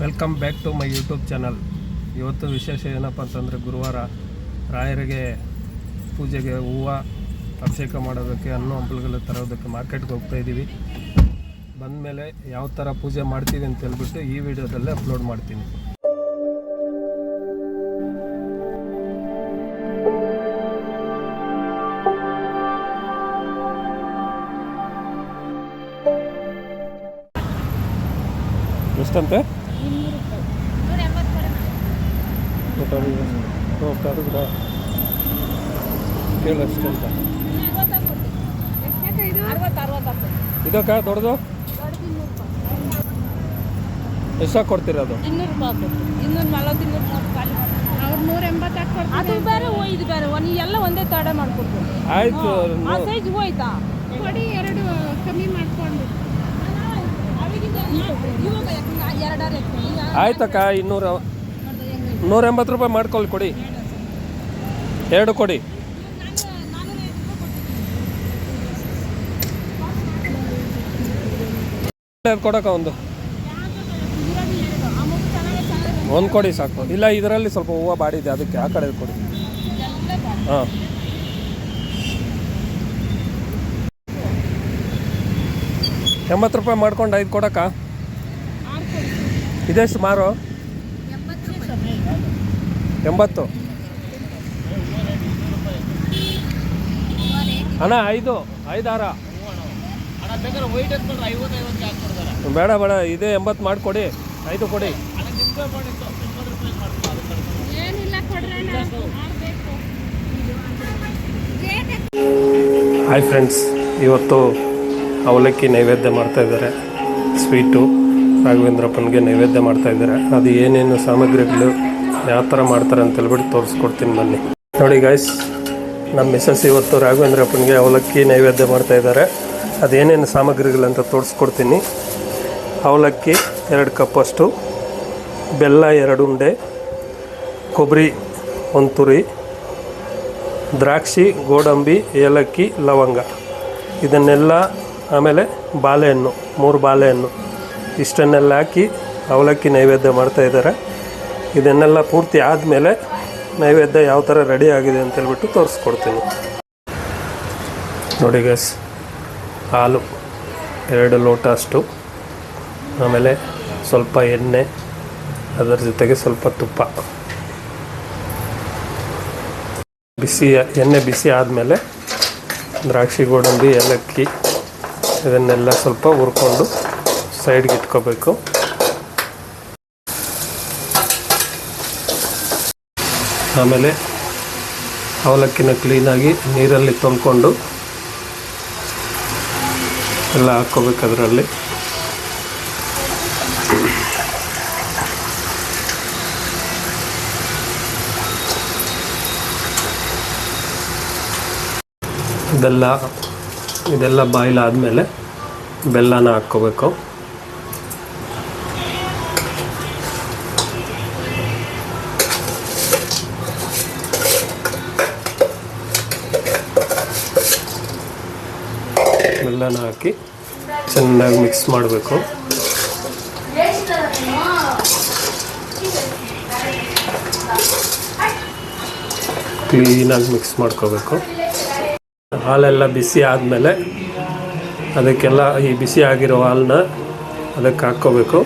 Welcome back to my YouTube channel ಇವತ್ತು ವಿಶೇಷ ಏನಪ್ಪ ಅಂತಂದರೆ ಗುರುವಾರ ರಾಯರಿಗೆ ಪೂಜೆಗೆ ಹೂವು ಅಭಿಷೇಕ ಮಾಡೋದಕ್ಕೆ, ಹಣ್ಣು ಹಂಪಲುಗಳು ತರೋದಕ್ಕೆ ಮಾರ್ಕೆಟ್ಗೆ ಹೋಗ್ತಾ ಇದ್ದೀವಿ. ಬಂದಮೇಲೆ ಯಾವ ಥರ ಪೂಜೆ ಮಾಡ್ತೀವಿ ಅಂತ ಹೇಳ್ಬಿಟ್ಟು ಈ ವಿಡಿಯೋದಲ್ಲೇ ಅಪ್ಲೋಡ್ ಮಾಡ್ತೀನಿ. ಎಷ್ಟಂತೆ? ಕೂಡ ಕೇಳಷ್ಟು ಅಂತ ಇದಕ್ಕ ದೊಡ್ಡದು ಎಷ್ಟು ಕೊಡ್ತೀರ ಅದು ಇನ್ನೂರು ರೂಪಾಯಿ ಇನ್ನೂರು ನಲ್ವತ್ತು ಇನ್ನೂರು ರೂಪಾಯಿ ಅವ್ರು ನೂರ ಎಂಬತ್ತು ಅದು ಬೇರೆ ಇದು ಬೇರೆ ಒಂದು ಎಲ್ಲ ಒಂದೇ ತಡೆ ಮಾಡ್ಕೊಡ್ತೀವಿ ಆಯ್ತು ಆ ಸೈಜ್ ಹೂವು ಆಯ್ತಾ? ಕೊಡಿ ಎರಡು ಕಮ್ಮಿ ಮಾಡ್ಕೊಂಡು. ಆಯ್ತಕ್ಕ ಇನ್ನೂರ. ನೂರ ಎಂಬತ್ತು ರೂಪಾಯಿ ಮಾಡ್ಕೊಳ್ಳಿ, ಕೊಡಿ. ಎರಡು ಕೊಡಿ. ಅದು ಕೊಡಕ್ಕ ಒಂದು. ಒಂದು ಕೊಡಿ ಸಾಕು. ಇಲ್ಲ, ಇದರಲ್ಲಿ ಸ್ವಲ್ಪ ಹೂವು ಬಾಡಿದೆ, ಅದಕ್ಕೆ ಆ ಕಡೆ ಕೊಡಿ. ಹಾಂ. ಎಂಬತ್ತು ರೂಪಾಯಿ ಮಾಡ್ಕೊಂಡು ಐದು ಕೊಡಕ್ಕ? ಇದೆಷ್ಟು ಮಾರು ಎಂಬತ್ತು. ಅಣ್ಣ ಐದು ಐದಾರ. ಬೇಡ ಬೇಡ ಇದೇ ಎಂಬತ್ತು ಮಾಡಿಕೊಡಿ. ಐದು ಕೊಡಿ. ಹಾಯ್ ಫ್ರೆಂಡ್ಸ್ ಇವತ್ತು ಅವಲಕ್ಕಿ ನೈವೇದ್ಯ ಮಾಡ್ತಾ ಇದ್ದಾರೆ. ಸ್ವೀಟು ರಾಘವೇಂದ್ರಪ್ಪನಿಗೆ ನೈವೇದ್ಯ ಮಾಡ್ತಾ ಇದ್ದಾರೆ. ಅದು ಏನೇನು ಸಾಮಗ್ರಿಗಳು ಯಾವ ಥರ ಮಾಡ್ತಾರೆ ಅಂತ ಹೇಳ್ಬಿಟ್ಟು ತೋರಿಸ್ಕೊಡ್ತೀನಿ ಬನ್ನಿ. ನೋಡಿ ಗಾಯ್ಸ್ ನಮ್ಮ ಮಿಸಸ್ ಇವತ್ತು ರಾಘವೇಂದ್ರಪ್ಪನಿಗೆ ಅವಲಕ್ಕಿ ನೈವೇದ್ಯ ಮಾಡ್ತಾ ಇದ್ದಾರೆ. ಅದೇನೇನು ಸಾಮಗ್ರಿಗಳಂತ ತೋರಿಸ್ಕೊಡ್ತೀನಿ. ಅವಲಕ್ಕಿ ಎರಡು ಕಪ್ಪಷ್ಟು ಬೆಲ್ಲ ಎರಡು ಉಂಡೆ, ಕೊಬ್ಬರಿ ಒಂದು ತುರಿ, ದ್ರಾಕ್ಷಿ, ಗೋಡಂಬಿ, ಏಲಕ್ಕಿ, ಲವಂಗ. ಇದನ್ನೆಲ್ಲ ಆಮೇಲೆ ಬಾಳೆಹಣ್ಣು, ಮೂರು ಬಾಳೆಹಣ್ಣು. ಇಷ್ಟನ್ನೆಲ್ಲ ಹಾಕಿ ಅವಲಕ್ಕಿ ನೈವೇದ್ಯ ಮಾಡ್ತಾ ಇದ್ದಾರೆ. ಇದನ್ನೆಲ್ಲ ಪೂರ್ತಿ ಆದಮೇಲೆ ನೈವೇದ್ಯ ಯಾವ ಥರ ರೆಡಿ ಆಗಿದೆ ಅಂತ ಹೇಳ್ಬಿಟ್ಟು ತೋರಿಸ್ಕೊಡ್ತೀನಿ. ನೋಡಿ ಗ್ಯಾಸ್ ಹಾಲು, ಎರಡು ಲೋಟ ಅಷ್ಟು ಆಮೇಲೆ ಸ್ವಲ್ಪ ಎಣ್ಣೆ, ಅದರ ಜೊತೆಗೆ ಸ್ವಲ್ಪ ತುಪ್ಪ. ಬಿಸಿ, ಎಣ್ಣೆ ಬಿಸಿ ಆದಮೇಲೆ ದ್ರಾಕ್ಷಿ, ಗೋಡಂಬಿ, ಏಲಕ್ಕಿ, ಇದನ್ನೆಲ್ಲ ಸ್ವಲ್ಪ ಹುರ್ಕೊಂಡು ಸೈಡ್ಗೆ ಇಟ್ಕೋಬೇಕು. ಆಮೇಲೆ ಅವಲಕ್ಕಿನ ಕ್ಲೀನಾಗಿ ನೀರಲ್ಲಿ ತೊಳ್ಕೊಂಡು ಎಲ್ಲ ಹಾಕ್ಕೋಬೇಕು ಅದರಲ್ಲಿ. ಇದೆಲ್ಲ ಇದೆಲ್ಲ ಬಾಯ್ಲ್ ಆದಮೇಲೆ ಬೆಲ್ಲನ ಹಾಕ್ಕೋಬೇಕು. ಬೆಲ್ಲನ ಹಾಕಿ ಚೆನ್ನಾಗಿ ಮಿಕ್ಸ್ ಮಾಡಬೇಕು. ಕ್ಲೀನಾಗಿ ಮಿಕ್ಸ್ ಮಾಡ್ಕೋಬೇಕು. ಹಾಲೆಲ್ಲ ಬಿಸಿ ಆದಮೇಲೆ ಅದಕ್ಕೆಲ್ಲ ಈ ಬಿಸಿ ಆಗಿರೋ ಹಾಲನ್ನ ಅದಕ್ಕೆ ಹಾಕ್ಕೋಬೇಕು.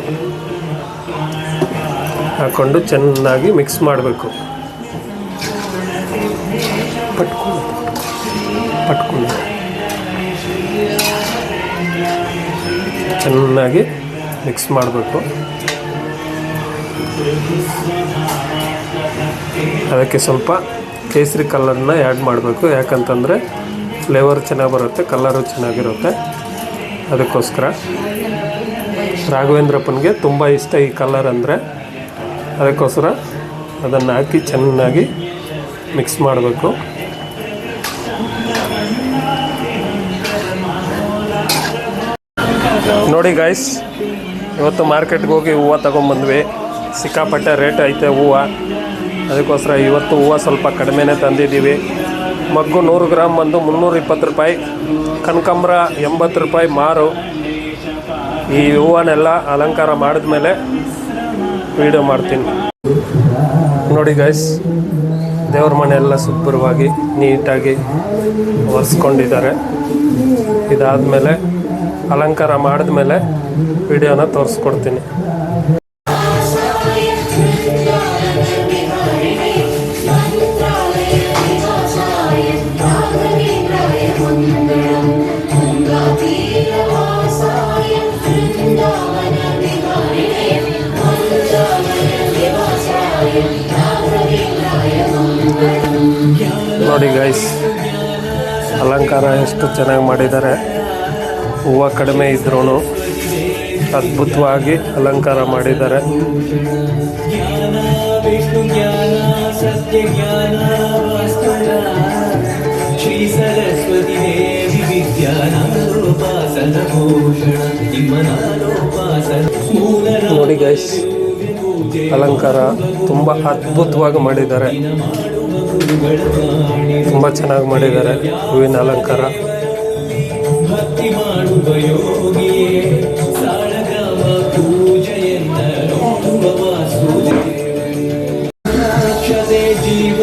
ಹಾಕ್ಕೊಂಡು ಚೆನ್ನಾಗಿ ಮಿಕ್ಸ್ ಮಾಡಬೇಕು. ಪಟ್ಕೊಂಡು ಪಟ್ಕೊಂಡು. ಚೆನ್ನಾಗಿ ಮಿಕ್ಸ್ ಮಾಡಬೇಕು ಅದಕ್ಕೆ ಸ್ವಲ್ಪ ಕೇಸರಿ ಕಲ್ಲರನ್ನ ಆ್ಯಡ್ ಮಾಡಬೇಕು. ಯಾಕಂತಂದರೆ ಫ್ಲೇವರ್ ಚೆನ್ನಾಗಿ ಬರುತ್ತೆ, ಕಲ್ಲರು ಚೆನ್ನಾಗಿರುತ್ತೆ. ಅದಕ್ಕೋಸ್ಕರ ರಾಘವೇಂದ್ರಪ್ಪನಿಗೆ ತುಂಬ ಇಷ್ಟ ಈ ಕಲರ್ ಅಂದರೆ. ಅದಕ್ಕೋಸ್ಕರ ಅದನ್ನು ಹಾಕಿ ಚೆನ್ನಾಗಿ ಮಿಕ್ಸ್ ಮಾಡಬೇಕು. ನೋಡಿ ಗಾಯ್ಸ್ ಇವತ್ತು ಮಾರ್ಕೆಟ್ಗೆ ಹೋಗಿ ಹೂವು ತೊಗೊಂಬಂದ್ವಿ. ಸಿಕ್ಕಾಪಟ್ಟೆ ರೇಟ್ ಐತೆ ಹೂವು. ಅದಕ್ಕೋಸ್ಕರ ಇವತ್ತು ಹೂವು ಸ್ವಲ್ಪ ಕಡಿಮೆನೇ ತಂದಿದ್ದೀವಿ. ಮಗ್ಗು ನೂರು ಗ್ರಾಮ್ ಬಂದು ಮುನ್ನೂರ ಇಪ್ಪತ್ತು ರೂಪಾಯಿ. ಕನಕಾಂಬ್ರ ಎಂಬತ್ತು ರೂಪಾಯಿ ಮಾರು. ಈ ಹೂವನ್ನೆಲ್ಲ ಅಲಂಕಾರ ಮಾಡಿದ ಮೇಲೆ ವೀಡಿಯೋ ಮಾಡ್ತೀನಿ. ನೋಡಿ ಗೈಸ್ ದೇವ್ರ ಮನೆ ಎಲ್ಲ ಶುಭ್ರವಾಗಿ ನೀಟಾಗಿ ಒರೆಸ್ಕೊಂಡಿದ್ದಾರೆ. ಇದಾದಮೇಲೆ ಅಲಂಕಾರ ಮಾಡಿದ್ಮೇಲೆ ವಿಡಿಯೋನ ತೋರಿಸ್ಕೊಡ್ತೀನಿ. ನೋಡಿ ಗೈಸ್ ಅಲಂಕಾರ ಎಷ್ಟು ಚೆನ್ನಾಗಿ ಮಾಡಿದ್ದಾರೆ. ಹೂವು ಕಡಿಮೆ ಇದ್ರೂ ಅದ್ಭುತವಾಗಿ ಅಲಂಕಾರ ಮಾಡಿದ್ದಾರೆ. ನೋಡಿ ಗೈಸ್ ಅಲಂಕಾರ ತುಂಬ ಅದ್ಭುತವಾಗಿ ಮಾಡಿದ್ದಾರೆ. ತುಂಬ ಚೆನ್ನಾಗಿ ಮಾಡಿದ್ದಾರೆ ಹೂವಿನ ಅಲಂಕಾರ. ಯೋಗಿಯೇ ಸಾಳಗ್ರಾಮ ಪೂಜೆಯನ್ನ ನೋಡುವ ವಾಸುದೇವನೇ ರಕ್ಷತೆ ಜೀವ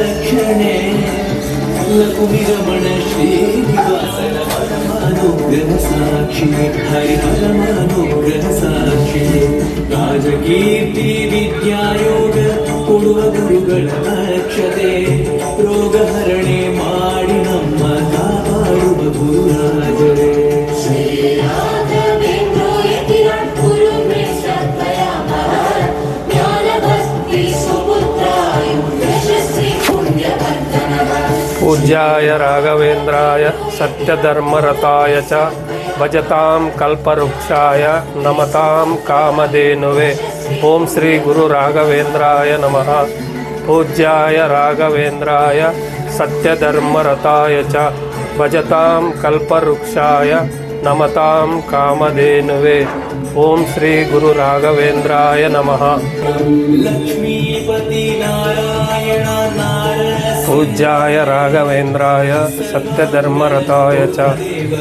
ರಕ್ಷಣೆ ಲಘುವಿರಮಣ ಶ್ರೀನಿವಾಸನ ಪರಮಾನುಗ್ರಹ ಸಾಕ್ಷಿ ಹರಿಹರಮಾನುಗ್ರಹ ಸಾಕ್ಷಿ ರಾಜಕೀರ್ತಿ ವಿದ್ಯಾಯೋಗ ಕೊಡುವ ಗುರುಗಳ ರಕ್ಷತೆ ರೋಗ पूज्याय राघवेन्द्राय सत्यधर्मरताय च भजतां कल्पवृक्षाय नमतां कामधेनुवे। ॐ श्रीगुरुराघवेन्द्राय नमः। पूज्याय राघवेन्द्राय सत्यधर्मरताय च भजतां कल्पवृक्षाय नमतां कामधेनुवे। ॐ श्रीगुरुराघवेन्द्राय नमः। पूज्याय राघवेन्द्राय सत्यधर्मरताय च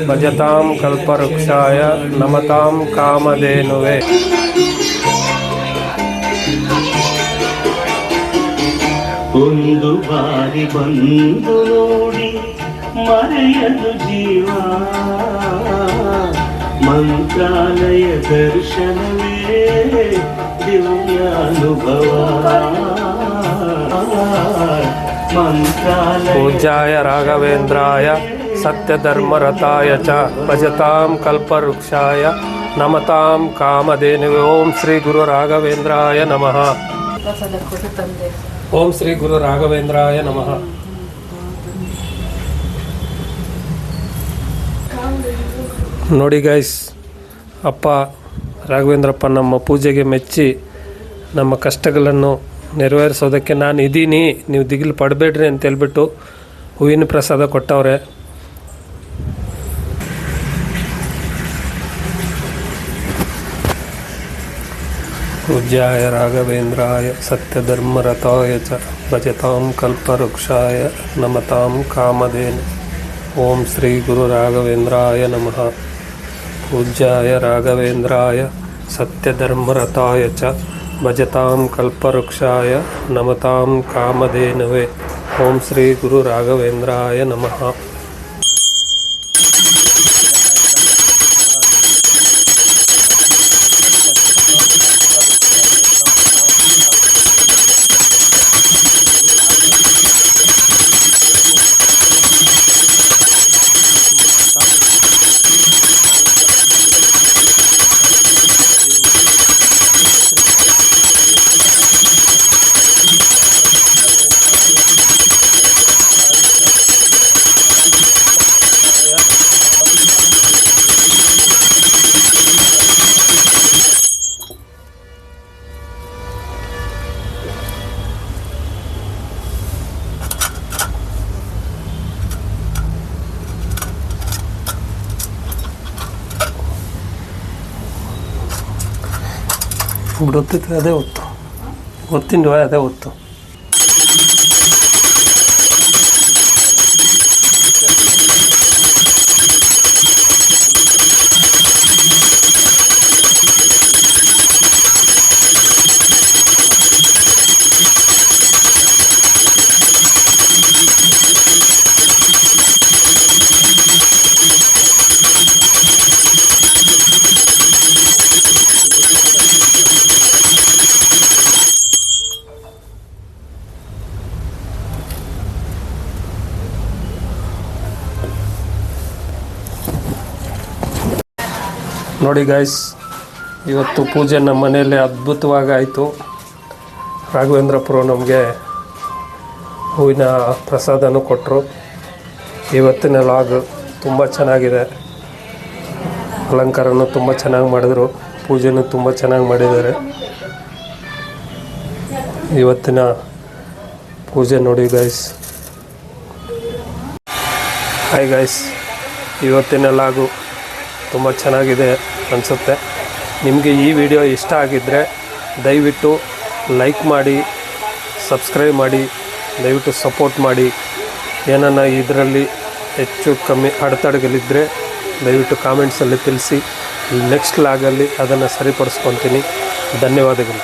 भजतां कल्पवृक्षाय नमतां कामधेनुवे ಒಂದು ಬಾರಿ ಬಂದು ನೋಡಿ ಮರೆಯಲು ಜೀವ ಮಂತ್ರಾಲಯ ದರ್ಶನವೇ ದಿವ್ಯಾನುಭವ ಮಂತ್ರಾಲಯ पूज्याय राघवेन्द्राय सत्यधर्मरताय च भजतां कल्पवृक्षाय नमतां कामधेनुवे ॐ श्री गुरु राघवेन्द्राय नमः ಓಂ ಶ್ರೀ ಗುರು ರಾಘವೇಂದ್ರಾಯ ನಮಃ ನೋಡಿ ಗೈಸ್ ಅಪ್ಪ ರಾಘವೇಂದ್ರಪ್ಪ ನಮ್ಮ ಪೂಜೆಗೆ ಮೆಚ್ಚಿ ನಮ್ಮ ಕಷ್ಟಗಳನ್ನು ನೆರವೇರಿಸೋದಕ್ಕೆ ನಾನು ಇದ್ದೀನಿ ನೀವು ದಿಗಿಲು ಪಡಬೇಡ್ರಿ ಅಂತ ಹೇಳ್ಬಿಟ್ಟು ಹೂವಿನ ಪ್ರಸಾದ ಕೊಟ್ಟವ್ರೆ. ಪೂಜ್ಯಾಯ ರಾಘವೇಂದ್ರಾಯ ಸತ್ಯಧರ್ಮರಥಾಯ ಚ ಭಜತಾಂ ಕಲ್ಪವೃಕ್ಷಾಯ ನಮತಾಂ ಕಾಮಧೇನು. ಓಂ ಶ್ರೀ ಗುರು ರಾಘವೇಂದ್ರಾಯ ನಮಃ. ಪೂಜ್ಯಾಯ ರಾಘವೇಂದ್ರಾಯ ಸತ್ಯಧರ್ಮರಥಾಯ ಚ भजतां कल्पवृक्षाय नमतां कामधेनवे ॐ श्रीगुरुराघवेन्द्राय नमः 두 부러 뜯어야 되고 또. 못 뛴다 해야 되고 또. ನೋಡಿ ಗಾಯ್ಸ್ ಇವತ್ತು ಪೂಜೆ ನಮ್ಮ ಮನೆಯಲ್ಲಿ ಅದ್ಭುತವಾಗಿ ಆಯಿತು. ರಾಘವೇಂದ್ರಪುರ ನಮಗೆ ಹೂವಿನ ಪ್ರಸಾದನೂ ಕೊಟ್ಟರು ಇವತ್ತಿನ ಲಾಗ್ ತುಂಬ ಚೆನ್ನಾಗಿದೆ. ಅಲಂಕಾರನೂ ತುಂಬ ಚೆನ್ನಾಗಿ ಮಾಡಿದರು. ಪೂಜೆನೂ ತುಂಬ ಚೆನ್ನಾಗಿ ಮಾಡಿದ್ದಾರೆ. ಇವತ್ತಿನ ಪೂಜೆ ನೋಡಿ ಗೈಸ್ ಹಾಯ್ ಗೈಸ್ ಇವತ್ತಿನ ಲಾಗು ತುಂಬ ಚೆನ್ನಾಗಿದೆ. ಅನಿಸುತ್ತೆ. ನಿಮಗೆ ಈ ವಿಡಿಯೋ ಇಷ್ಟ ಆಗಿದ್ದರೆ ದಯವಿಟ್ಟು ಲೈಕ್ ಮಾಡಿ, ಸಬ್ಸ್ಕ್ರೈಬ್ ಮಾಡಿ, ದಯವಿಟ್ಟು ಸಪೋರ್ಟ್ ಮಾಡಿ. ಏನನ್ನ ಇದರಲ್ಲಿ ಹೆಚ್ಚು ಕಮ್ಮಿ ಅಡೆತಡೆಗಳಿದ್ದರೆ ದಯವಿಟ್ಟು ಕಾಮೆಂಟ್ಸಲ್ಲಿ ತಿಳಿಸಿ. ನೆಕ್ಸ್ಟ್ ಲಾಗಲ್ಲಿ ಅದನ್ನು ಸರಿಪಡಿಸ್ಕೊತೀನಿ. ಧನ್ಯವಾದಗಳು.